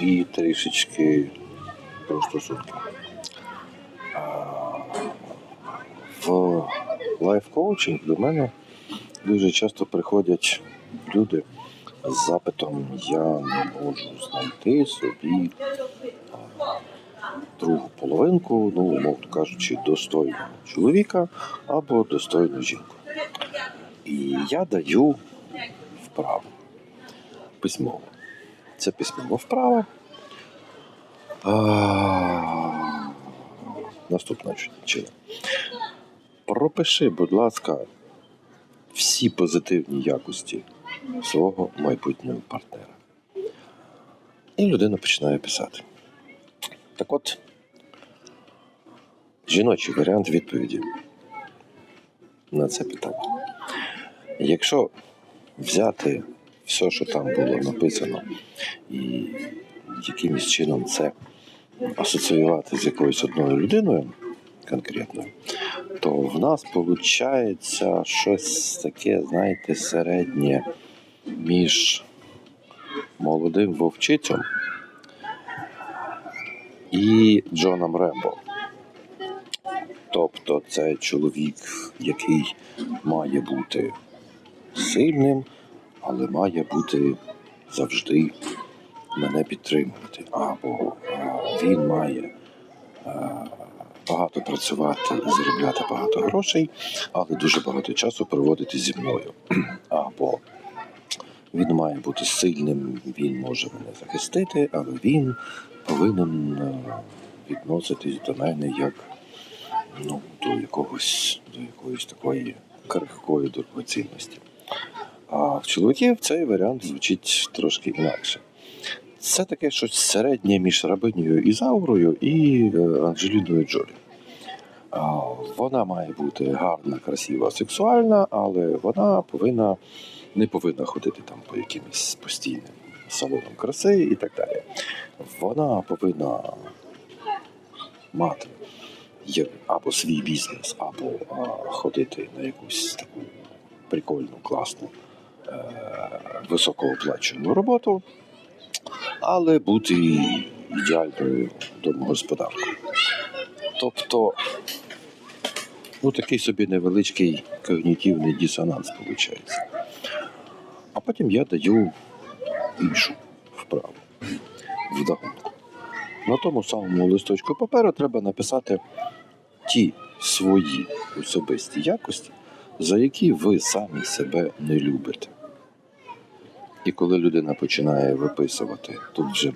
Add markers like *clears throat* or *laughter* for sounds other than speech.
і трішечки про стосунки. А, В лайф-коучинг до мене дуже часто приходять люди з запитом Я не можу знайти собі другу половинку, ну, умовно кажучи, достойного чоловіка або достойну жінку. І я даю вправу письмово. Це письмова вправа. А, Наступна чином. Пропиши, будь ласка, всі позитивні якості свого майбутнього партнера. І людина починає писати. Так от, жіночий варіант відповіді на це питання. Якщо взяти все, що там було написано, і якимось чином це асоціювати з якоюсь одною людиною конкретною, то в нас виходить щось таке, знаєте, середнє між молодим вовчицем і Джоном Рембо. Тобто це чоловік, який має бути сильним, але має бути завжди мене підтримувати. Або е, він має е, багато працювати і заробляти багато грошей, але дуже багато часу проводити зі мною. *clears throat* Або він має бути сильним, він може мене захистити, але він повинен е, відноситись до мене як ну, до якогось до якоїсь такої крихкої дорогоцінності. А в чоловіків цей варіант звучить трошки інакше. Це таке щось середнє між рабинею Ізаурою і е, Анджеліною Джолі. Вона має бути гарна, красива, сексуальна, але вона повинна не повинна ходити там по якимось постійним салонам краси і так далі. Вона повинна мати або свій бізнес, або ходити на якусь таку прикольну, класну, високооплачувану роботу, але бути ідеальною домогосподаркою. Тобто, ну такий собі невеличкий когнітивний дисонанс виходить. А потім я даю іншу вправу вдогонку. На тому самому листочку паперу треба написати ті свої особисті якості, за які ви самі себе не любите. І коли людина починає виписувати тут вже